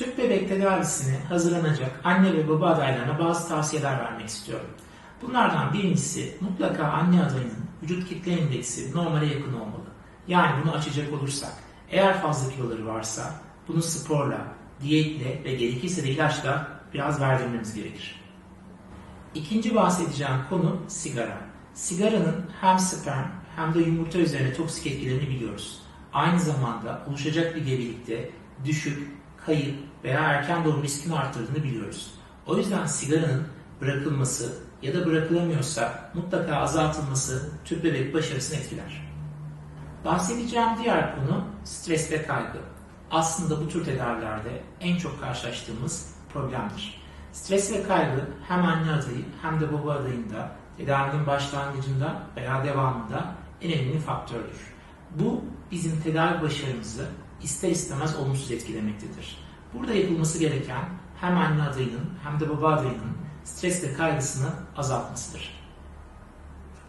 Tüp bebek tedavisine hazırlanacak anne ve baba adaylarına bazı tavsiyeler vermek istiyorum. Bunlardan birincisi mutlaka anne adayının vücut kitle indeksi normale yakın olmalı. Yani bunu açacak olursak eğer fazla kiloları varsa bunu sporla, diyetle ve gerekirse de ilaçla biraz verdirmemiz gerekir. İkinci bahsedeceğim konu sigara. Sigaranın hem sperm hem de yumurta üzerine toksik etkilerini biliyoruz. Aynı zamanda oluşacak bir gebelikte düşük, kayıp veya erken doğum riskini arttırdığını biliyoruz. O yüzden sigaranın bırakılması ya da bırakılamıyorsa mutlaka azaltılması tüp bebek başarısını etkiler. Bahsedeceğim diğer konu stres ve kaygı. Aslında bu tür tedavilerde en çok karşılaştığımız problemdir. Stres ve kaygı hem anne adayı hem de baba adayında tedavinin başlangıcında veya devamında en önemli faktördür. Bu bizim tedavi başarımızı ister istemez olumsuz etkilemektedir. Burada yapılması gereken hem anne adayının hem de baba adayının stres ve kaygısını azaltmasıdır.